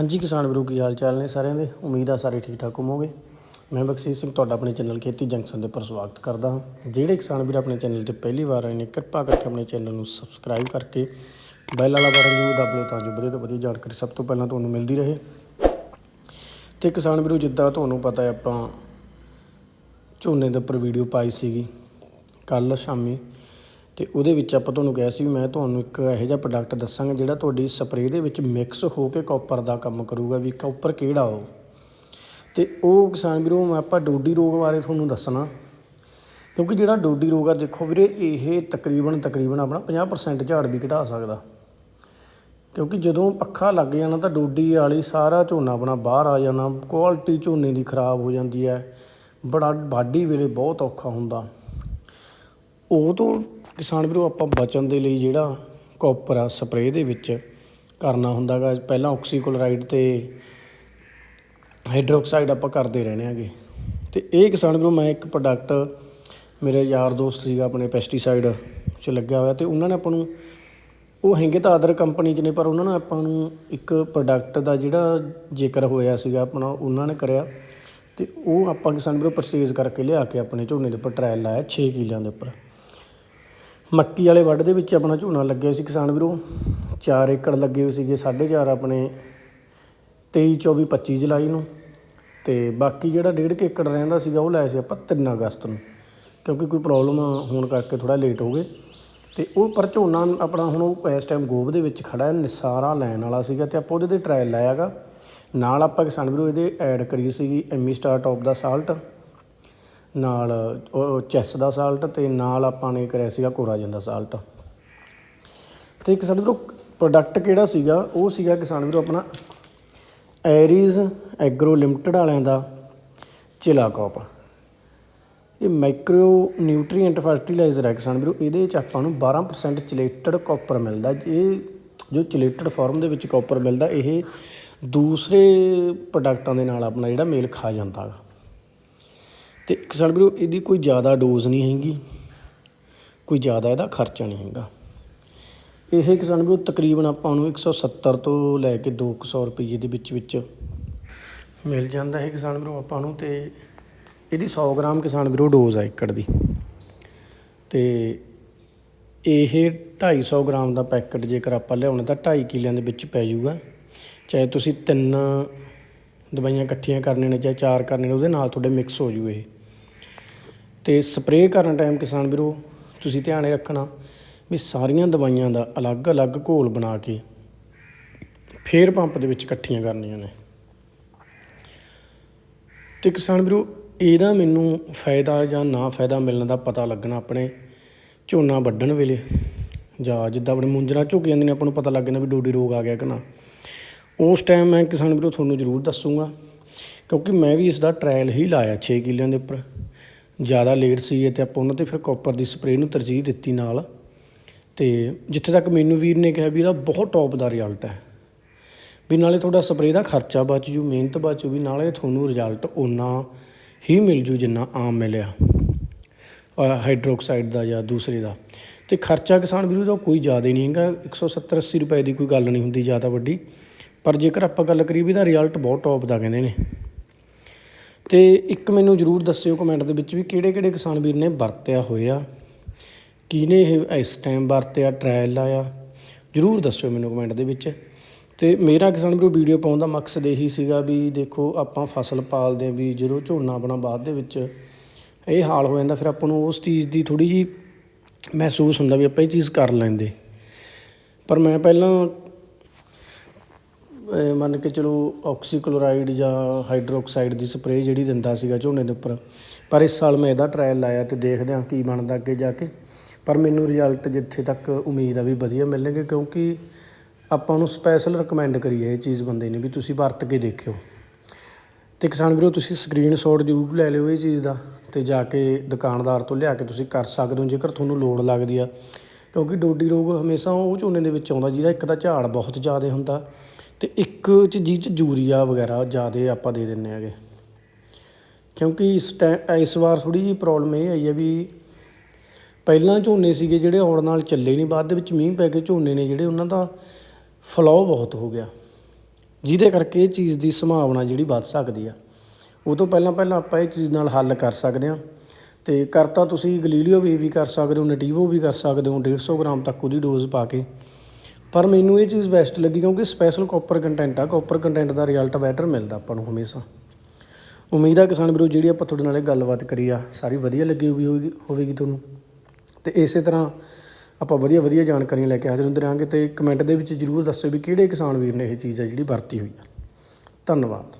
ਹਾਂਜੀ, ਕਿਸਾਨ ਵੀਰੋ, ਕੀ ਹਾਲ ਚਾਲ ਨੇ ਸਾਰਿਆਂ ਦੇ? ਉਮੀਦ ਆ ਸਾਰੇ ਠੀਕ ਠਾਕ ਹੋਵੋਗੇ। ਮੈਂ ਬਖਸ਼ੀਸ਼ ਸਿੰਘ, ਤੁਹਾਡਾ ਆਪਣੇ ਚੈਨਲ ਖੇਤੀ ਜੰਕਸ਼ਨ ਦੇ ਉੱਪਰ ਸਵਾਗਤ ਕਰਦਾ ਹਾਂ। ਜਿਹੜੇ ਕਿਸਾਨ ਵੀਰ ਆਪਣੇ ਚੈਨਲ ਤੇ ਪਹਿਲੀ ਵਾਰ ਆਏ ਨੇ, ਕਿਰਪਾ ਕਰਕੇ ਆਪਣੇ ਚੈਨਲ ਨੂੰ ਸਬਸਕ੍ਰਾਈਬ ਕਰਕੇ ਬੈਲ ਵਾਲਾ ਬਟਨ ਜ਼ਰੂਰ ਦਬ ਲਓ ਤਾਂ ਜੋ ਵਧੀਆ ਤੋਂ ਵਧੀਆ ਜਾਣਕਾਰੀ ਸਭ ਤੋਂ ਪਹਿਲਾਂ ਤੁਹਾਨੂੰ ਮਿਲਦੀ ਰਹੇ। ਤੇ ਕਿਸਾਨ ਵੀਰੋ, ਜਿੱਦਾਂ ਤੁਹਾਨੂੰ ਪਤਾ ਹੈ, ਆਪਾਂ ਝੋਨੇ ਦੇ ਉੱਪਰ ਵੀਡੀਓ ਪਾਈ ਸੀਗੀ ਕੱਲ ਸ਼ਾਮੀ ਤੇ ਉਹਦੇ ਵਿੱਚ ਆਪਾਂ ਤੁਹਾਨੂੰ ਕਿਹਾ ਸੀ ਵੀ ਮੈਂ ਤੁਹਾਨੂੰ ਇੱਕ ਇਹੋ ਜਿਹਾ ਪ੍ਰੋਡਕਟ ਦੱਸਾਂਗਾ ਜਿਹੜਾ ਤੁਹਾਡੀ ਸਪਰੇਅ ਦੇ ਵਿੱਚ ਮਿਕਸ ਹੋ ਕੇ ਕਾਪਰ ਦਾ ਕੰਮ ਕਰੂਗਾ ਵੀ ਕਾਪਰ ਕਿਹੜਾ ਉਹ। ਤੇ ਉਹ ਕਿਸਾਨ ਵੀਰੋ, ਮੈਂ ਆਪਾਂ ਡੋਡੀ ਰੋਗ ਬਾਰੇ ਤੁਹਾਨੂੰ ਦੱਸਣਾ। ਕਿਉਂਕਿ ਜਿਹੜਾ ਡੋਡੀ ਰੋਗ ਆ, ਦੇਖੋ ਵੀਰੇ, ਇਹ ਤਕਰੀਬਨ ਤਕਰੀਬਨ ਆਪਣਾ 50% ਝਾੜ ਵੀ ਘਟਾ ਸਕਦਾ। ਕਿਉਂਕਿ ਜਦੋਂ ਪੱਖਾ ਲੱਗ ਜਾਣਾ ਤਾਂ ਡੋਡੀ ਵਾਲੀ ਸਾਰਾ ਝੋਨਾ ਆਪਣਾ ਬਾਹਰ ਆ ਜਾਣਾ ਕੁਆਲਿਟੀ ਝੋਨੇ ਦੀ ਖਰਾਬ ਹੋ ਜਾਂਦੀ ਹੈ। ਬੜਾ ਵਾਢੀ ਵੇਲੇ ਬਹੁਤ ਔਖਾ ਹੁੰਦਾ। ਉਹ ਤੋਂ ਕਿਸਾਨ ਵੀਰੋ ਆਪਾਂ ਬਚਣ ਦੇ ਲਈ ਜਿਹੜਾ ਕੋਪਰ ਆ, ਸਪਰੇਅ ਦੇ ਵਿੱਚ ਕਰਨਾ ਹੁੰਦਾਗਾ। ਪਹਿਲਾਂ ਆਕਸੀਕਲੋਰਾਈਡ ਤੇ ਹਾਈਡਰੋਕਸਾਈਡ ਆਪਾਂ ਕਰਦੇ ਰਹਿਣੇ ਆਗੇ। ਤੇ ਇਹ ਕਿਸਾਨ ਵੀਰੋ ਮੈਂ ਇੱਕ ਪ੍ਰੋਡਕਟ ਮੇਰੇ ਯਾਰ ਦੋਸਤ ਸੀਗਾ, ਆਪਣੇ ਪੈਸਟੀਸਾਈਡ 'ਚ ਲੱਗਿਆ ਹੋਇਆ ਤੇ ਉਹਨਾਂ ਨੇ ਆਪਾਂ ਨੂੰ ਉਹ ਹੈਗੇ ਤਾਂ ਅਦਰ ਕੰਪਨੀ 'ਚ ਨੇ, ਪਰ ਉਹਨਾਂ ਨੇ ਆਪਾਂ ਨੂੰ ਇੱਕ ਪ੍ਰੋਡਕਟ ਦਾ ਜਿਹੜਾ ਜ਼ਿਕਰ ਹੋਇਆ ਸੀਗਾ ਆਪਣਾ, ਉਹਨਾਂ ਨੇ ਕਰਿਆ। ਤੇ ਉਹ ਆਪਾਂ ਕਿਸਾਨ ਵੀਰੋ ਪਰਚੇਜ਼ ਕਰਕੇ ਲਿਆ ਕੇ ਆਪਣੇ ਝੋਨੇ ਦੇ ਉੱਪਰ ਟ੍ਰਾਇਲ ਲਾਇਆ 6 ਕਿਲਿਆਂ ਦੇ ਉੱਪਰ। ਮੱਕੀ ਵਾਲੇ ਵੱਢ ਦੇ ਵਿੱਚ ਆਪਣਾ ਝੋਨਾ ਲੱਗਿਆ ਸੀ ਕਿਸਾਨ ਵੀਰੋ। 4 ਏਕੜ ਲੱਗੇ ਹੋਏ ਸੀਗੇ 4.5 ਆਪਣੇ 23 24 25 ਜੁਲਾਈ ਨੂੰ। ਤੇ ਬਾਕੀ ਜਿਹੜਾ 1.5 ਏਕੜ ਰਹਿੰਦਾ ਸੀਗਾ, ਉਹ ਲਾਇਆ ਸੀ ਆਪਾਂ 3 ਅਗਸਤ ਨੂੰ। ਕਿਉਂਕਿ ਕੋਈ ਪ੍ਰੋਬਲਮ ਹੋਣ ਕਰਕੇ ਥੋੜਾ ਲੇਟ ਹੋ ਗਏ। ਤੇ ਉਹ ਪਰ ਝੋਨਾ ਆਪਣਾ ਹੁਣ ਉਹ ਇਸ ਟਾਈਮ ਗੋਬ ਦੇ ਵਿੱਚ ਖੜਾ ਹੈ, ਨਿਸਾਰਾ ਲੈਣ ਵਾਲਾ ਸੀਗਾ ਤੇ ਆਪਾਂ ਉਹਦੇ ਤੇ ਟ੍ਰਾਇਲ ਲਾਇਆਗਾ ਨਾਲ ਆਪਾਂ ਕਿਸਾਨ ਵੀਰੋ ਇਹਦੇ ਐਡ ਕਰੀ ਸੀਗੀ ਐਮੀ ਸਟਾਰ ਟੌਪ ਦਾ ਸਾਲਟ ਨਾਲ ਉਹ ਚੈਸ ਦਾ ਸਾਲਟ ਤੇ ਨਾਲ ਆਪਾਂ ਨੇ ਕਰਿਆ ਸੀਗਾ ਕੋਰਾਜਨ ਦਾ ਸਾਲਟ। ਤੇ ਕਿਸਾਨ ਵੀਰੋ ਪ੍ਰੋਡਕਟ ਕਿਹੜਾ ਸੀਗਾ? ਉਹ ਸੀਗਾ ਕਿਸਾਨ ਵੀਰੋ ਆਪਣਾ ਐਰੀਜ਼ ਐਗਰੋ ਲਿਮਟਿਡ ਵਾਲਿਆਂ ਦਾ ਚਿਲਾ ਕਾਪ। ਇਹ ਮਾਈਕਰੋ ਨਿਊਟ੍ਰੀਐਂਟ ਫਰਟੀਲਾਈਜ਼ਰ ਹੈ ਕਿਸਾਨ ਵੀਰੋ। ਇਹਦੇ ਵਿੱਚ ਆਪਾਂ ਨੂੰ 12% ਚਿਲੇਟਡ ਕਾਪਰ ਮਿਲਦਾ। ਇਹ ਜੋ ਚਿਲੇਟਡ ਫਾਰਮ ਦੇ ਵਿੱਚ ਕਾਪਰ ਮਿਲਦਾ, ਇਹ ਦੂਸਰੇ ਪ੍ਰੋਡਕਟਾਂ ਦੇ ਨਾਲ ਆਪਣਾ ਜਿਹੜਾ ਮੇਲ ਖਾ ਜਾਂਦਾ ਹੈ ਤੇ ਕਿਸਾਨ ਵੀਰੋ, ਇਹਦੀ ਕੋਈ ਜ਼ਿਆਦਾ ਡੋਜ਼ ਨਹੀਂ ਹੈਗੀ। ਕੋਈ ਜ਼ਿਆਦਾ ਇਹਦਾ ਖਰਚਾ ਨਹੀਂ ਹੈਗਾ। ਇਹ ਕਿਸਾਨ ਵੀਰੋ, ਤਕਰੀਬਨ ਆਪਾਂ ਨੂੰ 170 ਤੋਂ ਲੈ ਕੇ 200 ਰੁਪਏ ਦੇ ਵਿੱਚ ਵਿੱਚ ਮਿਲ ਜਾਂਦਾ ਹੈ ਕਿਸਾਨ ਵੀਰੋ ਆਪਾਂ ਨੂੰ ਤੇ ਇਹਦੀ 100 ਗ੍ਰਾਮ ਕਿਸਾਨ ਵੀਰੋ ਡੋਜ਼ ਆ ਏਕੜ ਦੀ। ਤੇ ਇਹ 250 ਗ੍ਰਾਮ ਦਾ ਪੈਕਟ ਜੇਕਰ ਆਪਾਂ ਲਿਆਉਣਾ ਤਾਂ 2.5 ਕਿਲਿਆਂ ਦੇ ਵਿੱਚ ਪੈ ਜਾਊਗਾ। ਚਾਹੇ ਤੁਸੀਂ ਤਿੰਨ ਦਵਾਈਆਂ ਇਕੱਠੀਆਂ ਕਰਨੀਆਂ ਨੇ, ਚਾਹੇ ਚਾਰ ਕਰਨੇ ਨੇ, ਉਹਦੇ ਨਾਲ ਤੁਹਾਡੇ ਮਿਕਸ ਹੋ ਜੂ ਇਹ। ਤੇ ਸਪਰੇਅ ਕਰਨ ਟਾਈਮ ਕਿਸਾਨ ਵੀਰੋ, ਤੁਸੀਂ ਧਿਆਨ ਇਹ ਰੱਖਣਾ ਵੀ ਸਾਰੀਆਂ ਦਵਾਈਆਂ ਦਾ ਅਲੱਗ-ਅਲੱਗ ਘੋਲ ਬਣਾ ਕੇ ਫੇਰ ਪੰਪ ਦੇ ਵਿੱਚ ਇਕੱਠੀਆਂ ਕਰਨੀਆਂ ਨੇ। ਤੇ ਕਿਸਾਨ ਵੀਰੋ, ਇਹਦਾ ਮੈਨੂੰ ਫਾਇਦਾ ਜਾਂ ਨਾ ਫਾਇਦਾ ਮਿਲਣ ਦਾ ਪਤਾ ਲੱਗਣਾ ਆਪਣੇ ਝੋਨਾ ਵੱਢਣ ਵੇਲੇ ਜਾਂ ਜਿੱਦਾਂ ਆਪਣੇ ਮੁੰਜਰਾ ਝੁਕ ਜਾਂਦੇ ਨੇ, ਆਪਾਂ ਨੂੰ ਪਤਾ ਲੱਗ ਜਾਂਦਾ ਵੀ ਡੋਡੀ ਰੋਗ ਆ ਗਿਆ ਕਿ ਨਾ। ਉਸ ਟਾਈਮ ਮੈਂ ਕਿਸਾਨ ਵੀਰੋ ਤੁਹਾਨੂੰ ਜ਼ਰੂਰ ਦੱਸੂਗਾ ਕਿਉਂਕਿ ਮੈਂ ਵੀ ਇਸ ਦਾ ਟ੍ਰਾਇਲ ਹੀ ਲਾਇਆ 6 ਕਿੱਲਿਆਂ ਦੇ ਉੱਪਰ। ਜ਼ਿਆਦਾ ਲੇਟ ਸੀਗੇ ਅਤੇ ਆਪਾਂ ਉਹਨਾਂ ਤੇ ਫਿਰ ਕਾਪਰ ਦੀ ਸਪਰੇਅ ਨੂੰ ਤਰਜੀਹ ਦਿੱਤੀ ਨਾਲ। ਅਤੇ ਜਿੱਥੇ ਤੱਕ ਮੈਨੂੰ ਵੀਰ ਨੇ ਕਿਹਾ ਵੀ ਇਹਦਾ ਬਹੁਤ ਟੌਪ ਦਾ ਰਿਜ਼ਲਟ ਹੈ। ਵੀ ਨਾਲੇ ਤੁਹਾਡਾ ਸਪਰੇਅ ਦਾ ਖਰਚਾ ਬਚ ਜੂ, ਮਿਹਨਤ ਬਚ ਜੂ, ਵੀ ਨਾਲੇ ਤੁਹਾਨੂੰ ਰਿਜ਼ਲਟ ਉਨਾ ਹੀ ਮਿਲ ਜੂ ਜਿੰਨਾ ਆਮ ਮਿਲਿਆ। ਹਾਈਡਰੋਕਸਾਈਡ ਦਾ ਜਾਂ ਦੂਸਰੇ ਦਾ। ਤੇ ਖਰਚਾ ਕਿਸਾਨ ਵੀਰੋ ਦਾ ਕੋਈ ਜ਼ਿਆਦਾ ਨਹੀਂ ਹੈਗਾ 170 80 ਰੁਪਏ ਦੀ ਕੋਈ ਗੱਲ ਨਹੀਂ ਹੁੰਦੀ ਜ਼ਿਆਦਾ ਵੱਡੀ। ਪਰ ਜੇਕਰ ਆਪਾਂ ਗੱਲ ਕਰੀਏ ਵੀ ਇਹਦਾ ਰਿਜ਼ਲਟ ਬਹੁਤ ਟੌਪ ਦਾ ਕਹਿੰਦੇ ਨੇ। ਤੇ ਇੱਕ ਮੈਨੂੰ ਜਰੂਰ ਦੱਸਿਓ ਕਮੈਂਟ ਦੇ ਵਿੱਚ ਵੀ ਕਿਹੜੇ ਕਿਹੜੇ ਕਿਸਾਨ ਵੀਰ ਨੇ ਵਰਤਿਆ ਹੋਇਆ, ਕਿਹਨੇ ਇਹ ਇਸ ਟਾਈਮ ਵਰਤਿਆ ਟ੍ਰਾਇਲ ਲਾਇਆ? ਜਰੂਰ ਦੱਸਿਓ ਮੈਨੂੰ ਕਮੈਂਟ ਦੇ ਵਿੱਚ। ਤੇ ਮੇਰਾ ਕਿਸਾਨ ਵੀਰੋ ਵੀਡੀਓ ਪਾਉਣ ਦਾ ਮਕਸਦ ਇਹੀ ਸੀਗਾ ਵੀ ਦੇਖੋ, ਆਪਾਂ ਫਸਲ ਪਾਲਦੇ ਹਾਂ ਵੀ ਜਦੋਂ ਝੋਨਾ ਆਪਣਾ ਬਾਅਦ ਦੇ ਵਿੱਚ ਇਹ ਹਾਲ ਹੋ ਜਾਂਦਾ, ਫਿਰ ਆਪਾਂ ਨੂੰ ਉਸ ਚੀਜ਼ ਦੀ ਥੋੜੀ ਜੀ ਮਹਿਸੂਸ ਹੁੰਦਾ ਵੀ ਆਪਾਂ ਇਹ ਚੀਜ਼ ਕਰ ਲੈਂਦੇ। ਪਰ ਮੈਂ ਪਹਿਲਾਂ ਮੰਨ ਕੇ ਚਲੋ ਆਕਸੀਕਲੋਰਾਈਡ ਜਾਂ ਹਾਈਡਰੋਕਸਾਈਡ ਦੀ ਸਪਰੇਅ ਜਿਹੜੀ ਦਿੰਦਾ ਸੀਗਾ ਝੋਨੇ ਦੇ ਉੱਪਰ। ਪਰ ਇਸ ਸਾਲ ਮੈਂ ਇਹਦਾ ਟ੍ਰਾਇਲ ਲਾਇਆ ਤੇ ਦੇਖਦੇ ਹਾਂ ਕੀ ਬਣਦਾ ਅੱਗੇ ਜਾ ਕੇ। ਪਰ ਮੈਨੂੰ ਰਿਜ਼ਲਟ ਜਿੱਥੇ ਤੱਕ ਉਮੀਦ ਆ ਵੀ ਵਧੀਆ ਮਿਲਣਗੇ, ਕਿਉਂਕਿ ਆਪਾਂ ਨੂੰ ਸਪੈਸ਼ਲ ਰეკਮੈਂਡ ਕਰੀਏ ਇਹ ਚੀਜ਼ ਬੰਦੇ ਨੇ ਵੀ ਤੁਸੀਂ ਵਰਤ ਕੇ ਦੇਖਿਓ। ਤੇ ਕਿਸਾਨ ਵੀਰੋ, ਤੁਸੀਂ ਸਕਰੀਨਸ਼ਾਟ ਜ਼ਰੂਰ ਲੈ ਲਿਓ ਇਹ ਚੀਜ਼ ਦਾ ਤੇ ਜਾ ਕੇ ਦੁਕਾਨਦਾਰ ਤੋਂ ਲਿਆ ਕੇ ਤੁਸੀਂ ਕਰ ਸਕਦੇ ਹੋ, ਜੇਕਰ ਤੁਹਾਨੂੰ ਲੋੜ ਲੱਗਦੀ ਆ। ਕਿਉਂਕਿ ਡੋਡੀ ਰੋਗ ਹਮੇਸ਼ਾ ਉਹ ਝੋਨੇ ਦੇ ਵਿੱਚ ਆਉਂਦਾ, ਜਿਹਦਾ ਇੱਕ ਤਾਂ ਝਾੜ ਬਹੁਤ ਜ਼ਿਆਦਾ ਹੁੰਦਾ ਅਤੇ ਇੱਕ ਚ ਜੀ ਚ ਯੂਰੀਆ ਵਗੈਰਾ ਜ਼ਿਆਦਾ ਆਪਾਂ ਦੇ ਦਿੰਦੇ ਹੈਗੇ। ਕਿਉਂਕਿ ਇਸ ਟਾਈਮ ਇਸ ਵਾਰ ਥੋੜ੍ਹੀ ਜਿਹੀ ਪ੍ਰੋਬਲਮ ਇਹ ਆਈ ਹੈ ਵੀ ਪਹਿਲਾਂ ਝੋਨੇ ਸੀਗੇ ਜਿਹੜੇ ਆਉਣ ਨਾਲ ਚੱਲੇ ਨਹੀਂ ਬਾਅਦ ਦੇ ਵਿੱਚ ਮੀਂਹ ਪੈ ਕੇ ਝੋਨੇ ਨੇ ਜਿਹੜੇ ਉਹਨਾਂ ਦਾ ਫਲੋ ਬਹੁਤ ਹੋ ਗਿਆ। ਜਿਹਦੇ ਕਰਕੇ ਇਹ ਚੀਜ਼ ਦੀ ਸੰਭਾਵਨਾ ਜਿਹੜੀ ਵੱਧ ਸਕਦੀ ਆ। ਉਹ ਤੋਂ ਪਹਿਲਾਂ ਪਹਿਲਾਂ ਆਪਾਂ ਇਹ ਚੀਜ਼ ਨਾਲ ਹੱਲ ਕਰ ਸਕਦੇ ਹਾਂ। ਤੇ ਕਰਤਾ ਤੁਸੀਂ ਗਲੀਲੀਓ ਵੀ ਵੀ ਕਰ ਸਕਦੇ ਹੋ ਨਟੀਵੋ ਵੀ ਕਰ ਸਕਦੇ ਹੋ 150 ਗ੍ਰਾਮ ਤੱਕ ਉਹਦੀ ਡੋਜ਼ ਪਾ ਕੇ। ਪਰ ਮੈਨੂੰ ਇਹ ਚੀਜ਼ ਬੈਸਟ ਲੱਗੀ ਕਿਉਂਕਿ ਸਪੈਸ਼ਲ ਕਾਪਰ ਕੰਟੈਂਟ ਆ ਕਾਪਰ ਕੰਟੈਂਟ ਦਾ ਰਿਜ਼ਲਟ ਬੈਟਰ ਮਿਲਦਾ ਆਪਾਂ ਨੂੰ ਹਮੇਸ਼ਾ। ਉਮੀਦ ਆ ਕਿਸਾਨ ਵੀਰੋ, ਜਿਹੜੀ ਆਪਾਂ ਤੁਹਾਡੇ ਨਾਲ ਇਹ ਗੱਲਬਾਤ ਕਰੀ ਆ, ਸਾਰੀ ਵਧੀਆ ਲੱਗੀ ਹੋਈ ਹੋਵੇਗੀ ਹੋਵੇਗੀ ਤੁਹਾਨੂੰ। ਤੇ ਇਸੇ ਤਰ੍ਹਾਂ ਆਪਾਂ ਵਧੀਆ ਵਧੀਆ ਜਾਣਕਾਰੀਆਂ ਲੈ ਕੇ ਹਾਜ਼ਰ ਹੁੰਦੇ ਰਹਾਂਗੇ ਤੇ ਕਮੈਂਟ ਦੇ ਵਿੱਚ ਜਰੂਰ ਦੱਸਿਓ ਵੀ ਕਿਹੜੇ ਕਿਸਾਨ ਵੀਰ ਨੇ ਇਹ ਚੀਜ਼ ਆ ਜਿਹੜੀ ਵਰਤੀ ਹੋਈ ਆ। ਧੰਨਵਾਦ।